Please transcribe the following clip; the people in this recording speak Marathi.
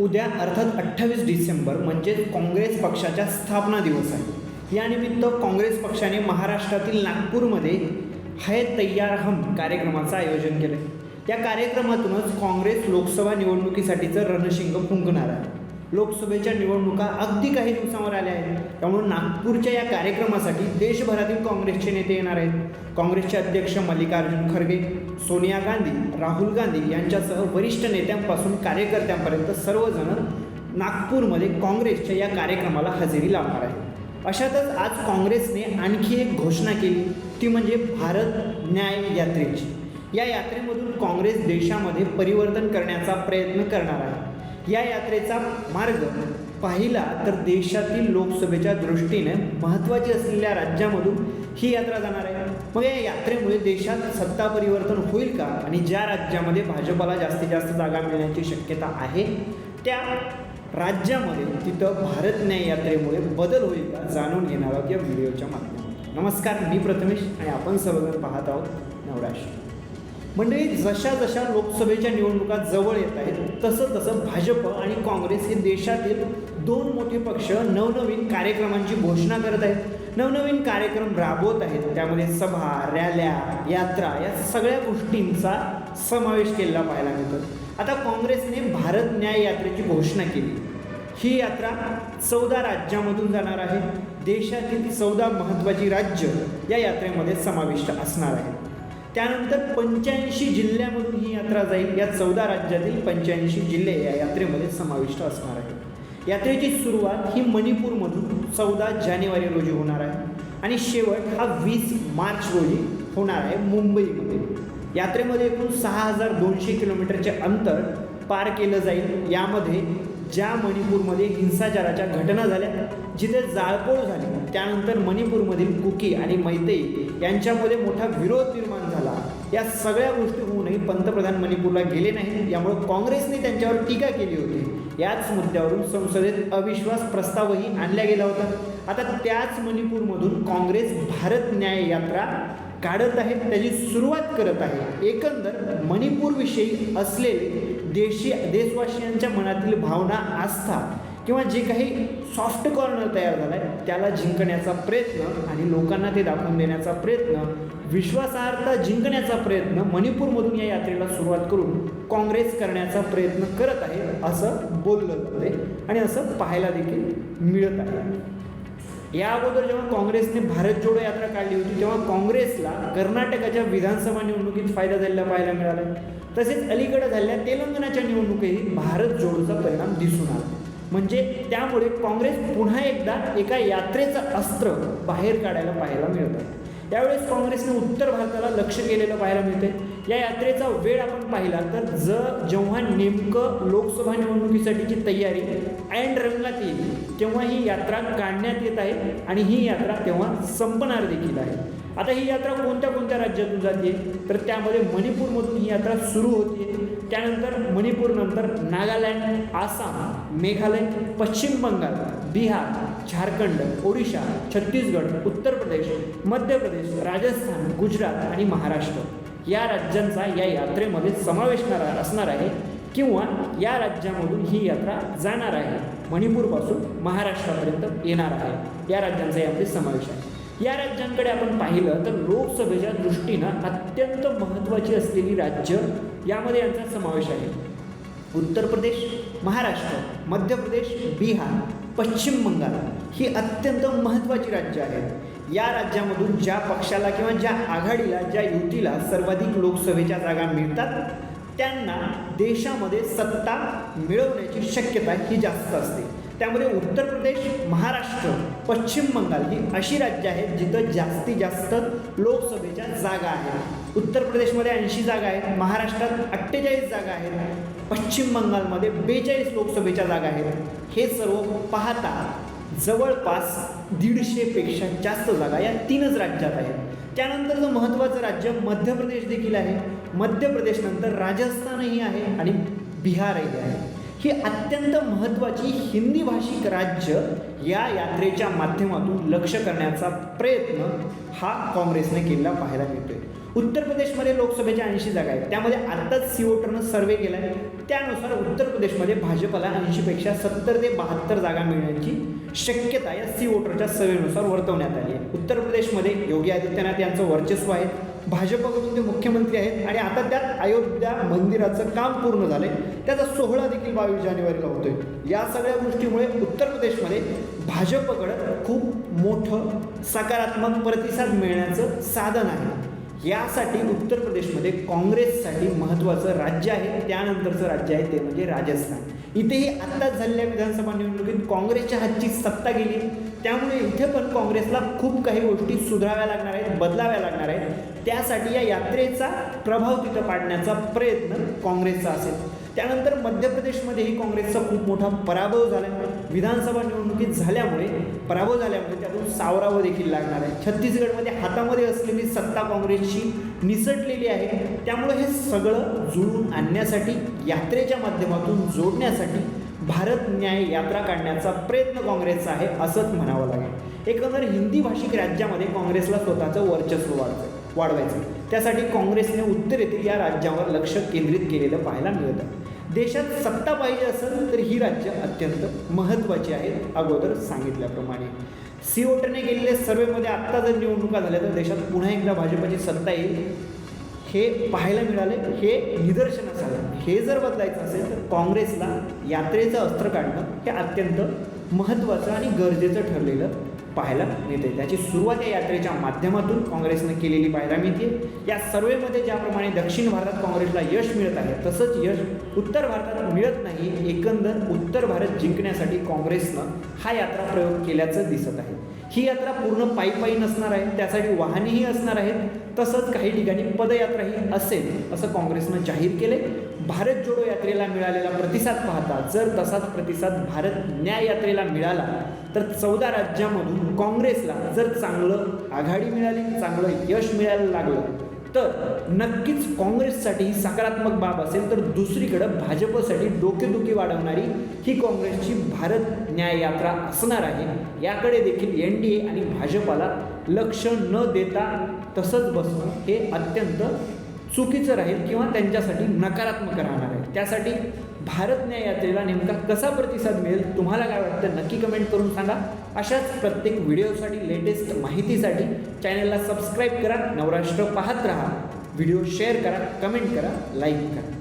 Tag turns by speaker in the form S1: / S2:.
S1: उद्या अर्थात अठ्ठावीस डिसेंबर म्हणजेच काँग्रेस पक्षाच्या स्थापना दिवस आहे. यानिमित्त काँग्रेस पक्षाने महाराष्ट्रातील नागपूरमध्ये हय तय्यार हम कार्यक्रमाचं आयोजन केलं या कार्यक्रमातूनच काँग्रेस लोकसभा निवडणुकीसाठीचं रणशिंग फुंकणार आहे. लोकसभेच्या निवडणुका अगदी काही दिवसांवर आल्या आहेत. त्यामुळे नागपूरच्या या कार्यक्रमासाठी देशभरातील काँग्रेसचे नेते येणार आहेत. काँग्रेसचे अध्यक्ष मल्लिकार्जुन खरगे सोनिया गांधी राहुल गांधी यांच्यासह वरिष्ठ नेत्यांपासून कार्यकर्त्यांपर्यंत सर्वजण नागपूरमध्ये काँग्रेसच्या या कार्यक्रमाला हजेरी लावणार आहेत. अशातच आज काँग्रेसने आणखी एक घोषणा केली. ती म्हणजे भारत न्याय यात्रेची. या यात्रेमधून काँग्रेस देशामध्ये परिवर्तन करण्याचा प्रयत्न करणार आहे. या यात्रेचा मार्ग पाहिला तर देशातील लोकसभेच्या दृष्टीने महत्त्वाची असलेल्या राज्यामधून ही यात्रा जाणार आहे. मग या यात्रेमुळे देशात सत्ता परिवर्तन होईल का? आणि ज्या राज्यामध्ये भाजपला जास्तीत जास्त जागा मिळण्याची शक्यता आहे त्या राज्यामध्ये तिथं भारत न्याय यात्रेमुळे बदल होईल का? जाणून घेणार आहोत या व्हिडिओच्या माध्यमातून. नमस्कार मी प्रथमेश आणि आपण सर्वजण पाहत आहोत नवराष्ट्र. मंडळी जशा जशा लोकसभेच्या निवडणुका जवळ येत आहेत तसं तसं भाजप आणि काँग्रेस हे देशातील दोन मोठे पक्ष नवनवीन कार्यक्रमांची घोषणा करत आहेत. नवनवीन कार्यक्रम राबवत आहेत. त्यामध्ये सभा रॅल्या यात्रा या सगळ्या गोष्टींचा समावेश केलेला पाहायला मिळतो. आता काँग्रेसने भारत न्याय यात्रेची घोषणा केली. ही यात्रा चौदा राज्यामधून जाणार आहे. देशातील चौदा महत्त्वाची राज्य या यात्रेमध्ये समाविष्ट असणार आहे. त्यानंतर पंच्याऐंशी जिल्ह्यामधून ही यात्रा जाईल. या चौदा राज्यातील पंच्याऐंशी जिल्हे या यात्रेमध्ये समाविष्ट असणार आहेत. यात्रेची सुरुवात ही मणिपूरमधून चौदा जानेवारी रोजी होणार आहे आणि शेवट हा वीस मार्च रोजी होणार आहे मुंबईमध्ये. यात्रेमध्ये एकूण सहा हजार दोनशे किलोमीटरचे अंतर पार केलं जाईल. यामध्ये ज्या मणिपूरमध्ये हिंसाचाराच्या घटना झाल्या जिथे जाळपोळ झाली त्यानंतर मणिपूरमधील कुकी आणि मैतेई यांच्यामध्ये मोठा विरोध निर्माण झाला. या सगळ्या गोष्टी होऊनही पंतप्रधान मणिपूरला गेले नाहीत यामुळे काँग्रेसने त्यांच्यावर टीका केली होती. याच मुद्द्यावरून संसदेत अविश्वास प्रस्तावही आणला गेला होता आता त्याच मणिपूरमधून काँग्रेस भारत न्याय यात्रा काढत आहे त्याची सुरुवात करत आहे. एकंदर मणिपूरविषयी असलेले देशी देशवासियांच्या मनातील भावना आस्था किंवा जे काही सॉफ्ट कॉर्नर तयार झाला आहे त्याला जिंकण्याचा प्रयत्न आणि लोकांना ते दाखवून देण्याचा प्रयत्न विश्वासार्हता जिंकण्याचा प्रयत्न मणिपूरमधून या यात्रेला सुरुवात करून काँग्रेस करण्याचा प्रयत्न करत आहे असं बोललं जाते आणि असं पाहायला देखील मिळत आहे. या अगोदर जेव्हा काँग्रेसने भारत जोडो यात्रा काढली होती तेव्हा काँग्रेसला कर्नाटकाच्या विधानसभा निवडणुकीत फायदा झालेला पाहायला मिळाला. तसेच अलीकडे झालेल्या तेलंगणाच्या निवडणुकीही भारत जोडोचा परिणाम दिसून आला. म्हणजे त्यामुळे काँग्रेस पुन्हा एकदा एका यात्रेचं अस्त्र बाहेर काढायला पाहायला मिळतं. त्यावेळेस काँग्रेसने उत्तर भारताला लक्ष केलेलं पाहायला मिळते या यात्रेचा वेळ आपण पाहिला तर ज जेव्हा नेमकं लोकसभा निवडणुकीसाठीची तयारी अँड रंगात येईल तेव्हा ही यात्रा काढण्यात येत आहे आणि ही यात्रा तेव्हा संपणार देखील आहे. आता ही यात्रा कोणत्या कोणत्या राज्यातून जाते? तर त्यामध्ये मणिपूरमधून ही यात्रा सुरू होते. त्यानंतर मणिपूरनंतर नागालँड आसाम मेघालय पश्चिम बंगाल बिहार झारखंड ओडिशा छत्तीसगड उत्तर प्रदेश मध्य प्रदेश राजस्थान गुजरात आणि महाराष्ट्र या राज्यांचा या यात्रेमध्ये समावेश असणार आहे किंवा या राज्यामधून ही यात्रा जाणार आहे. मणिपूरपासून महाराष्ट्रापर्यंत येणार आहे. या राज्यांचा यामध्ये समावेश आहे. या राज्यांकडे आपण पाहिलं तर लोकसभेच्या दृष्टीनं अत्यंत महत्त्वाची असलेली राज्य यामध्ये यांचा समावेश आहे. उत्तर प्रदेश महाराष्ट्र मध्य प्रदेश बिहार पश्चिम बंगाल ही अत्यंत महत्त्वाची राज्य आहेत. या राज्यामधून ज्या पक्षाला किंवा ज्या आघाडीला ज्या युतीला सर्वाधिक लोकसभेच्या जागा मिळतात त्यांना देशामध्ये सत्ता मिळवण्याची शक्यता ही जास्त असते. त्यामध्ये उत्तर प्रदेश महाराष्ट्र पश्चिम बंगाल ही अशी राज्य आहेत जिथं जास्तीत जास्त लोकसभेच्या जागा आहेत. उत्तर प्रदेशमध्ये ऐंशी जागा आहेत महाराष्ट्रात अठ्ठेचाळीस जागा आहेत पश्चिम बंगालमध्ये बेचाळीस लोकसभेच्या जागा आहेत. हे सर्व पाहता जवळपास दीडशेपेक्षा जास्त जागा या तीनच राज्यात आहेत. त्यानंतरचं महत्त्वाचं राज्य मध्य प्रदेश देखील आहे. मध्य प्रदेशनंतर राजस्थानही आहे आणि बिहारही आहे. ही अत्यंत महत्त्वाची हिंदी भाषिक राज्य या यात्रेच्या माध्यमातून लक्ष करण्याचा प्रयत्न हा काँग्रेसने केलेला पाहायला मिळतोय. उत्तर प्रदेशमध्ये लोकसभेच्या ऐंशी जागा आहेत. त्यामध्ये आत्ताच सीओटरनं सर्वे केला आहे त्यानुसार उत्तर प्रदेशमध्ये भाजपला ऐंशीपेक्षा सत्तर ते बहात्तर जागा मिळण्याची शक्यता या सी वोटरच्या सर्वेनुसार वर्तवण्यात आली आहे. उत्तर प्रदेशमध्ये योगी आदित्यनाथ यांचं वर्चस्व आहे. भाजपकडून ते मुख्यमंत्री आहेत आणि आता त्यात अयोध्या मंदिराचं काम पूर्ण झालंय. त्याचा सोहळा देखील बावीस जानेवारीला होतोय. या सगळ्या गोष्टीमुळे उत्तर प्रदेशमध्ये भाजपकडं खूप मोठं सकारात्मक प्रतिसाद मिळण्याचं साधन आहे. यासाठी उत्तर प्रदेशमध्ये काँग्रेससाठी महत्त्वाचं राज्य आहे. त्यानंतरचं राज्य आहे ते म्हणजे राजस्थान. इथेही आत्ताच झालेल्या विधानसभा निवडणुकीत काँग्रेसच्या हातची सत्ता गेली. त्यामुळे इथे पण काँग्रेसला खूप काही गोष्टी सुधाराव्या लागणार आहेत बदलाव्या लागणार आहेत. त्यासाठी या यात्रेचा प्रभाव तिथं पाडण्याचा प्रयत्न काँग्रेसचा असेल. त्यानंतर मध्य प्रदेशमध्येही काँग्रेसचा खूप मोठा पराभव झाला विधानसभा निवडणुकीत झाल्यामुळे पराभव झाल्यामुळे त्यातून सावरावं देखील लागणार आहे. छत्तीसगडमध्ये हातामध्ये असलेली सत्ता काँग्रेसची निसटलेली आहे. त्यामुळे हे सगळं जुळून आणण्यासाठी यात्रेच्या माध्यमातून जोडण्यासाठी भारत न्याय यात्रा काढण्याचा प्रयत्न काँग्रेसचा आहे असंच म्हणावं लागेल. एकंदर हिंदी भाषिक राज्यामध्ये काँग्रेसला स्वतःचं वर्चस्व वाढतं वाढवायचं त्यासाठी काँग्रेसने उत्तरेतील या राज्यावर लक्ष केंद्रित केलेलं पाहायला मिळतं. देशात सत्ता पाहिजे असेल तर ही राज्य अत्यंत महत्त्वाची आहेत अगोदर सांगितल्याप्रमाणे. सीओटने वोटरने गेलेल्या सर्वेमध्ये आत्ता जर निवडणुका झाल्या तर देशात पुन्हा एकदा भाजपची सत्ता येईल. हे पाहायला मिळाले. हे निदर्शनास आलं. हे जर बदलायचं असेल तर काँग्रेसला यात्रेचं अस्त्र काढणं हे अत्यंत महत्त्वाचं आणि गरजेचं ठरलेलं पाहायला मिळते त्याची सुरुवात या यात्रेच्या माध्यमातून काँग्रेसनं केलेली पाहायला मिळते. या सर्वेमध्ये ज्याप्रमाणे दक्षिण भारतात काँग्रेसला यश मिळत आहे तसंच यश उत्तर भारतात मिळत नाही एकंदर उत्तर भारत जिंकण्यासाठी काँग्रेसनं हा यात्रा प्रयोग केल्याचं दिसत आहे. ही यात्रा पूर्ण पायी पायी नसणार आहे त्यासाठी वाहनेही असणार आहेत तसंच काही ठिकाणी पदयात्राही असेल असं काँग्रेसनं जाहीर केले भारत जोडो यात्रेला मिळालेला प्रतिसाद पाहता जर तसाच प्रतिसाद भारत न्याय यात्रेला मिळाला तर चौदा राज्यामधून काँग्रेसला जर चांगलं आघाडी मिळाली चांगलं यश मिळायला लागलं तर नक्कीच काँग्रेससाठी ही सकारात्मक बाब असेल तर दुसरीकडं भाजपसाठी डोकेदुखी वाढवणारी ही काँग्रेसची भारत न्याय यात्रा असणार आहे. याकडे देखील एन डी ए आणि भाजपाला लक्ष न देता तसंच बसणं हे अत्यंत चुकीचं राहील किंवा त्यांच्यासाठी नकारात्मक राहणार आहे. त्यासाठी भारत न्याय यात्रेला नेमका कसा प्रतिसाद मिळेल तुम्हाला काय वाटतं? नक्की कमेंट करून सांगा. अशाच प्रत्येक व्हिडिओसाठी लेटेस्ट माहितीसाठी चॅनलला सबस्क्राईब करा नवराष्ट्र पाहत राहा. व्हिडिओ शेअर करा कमेंट करा लाईक करा.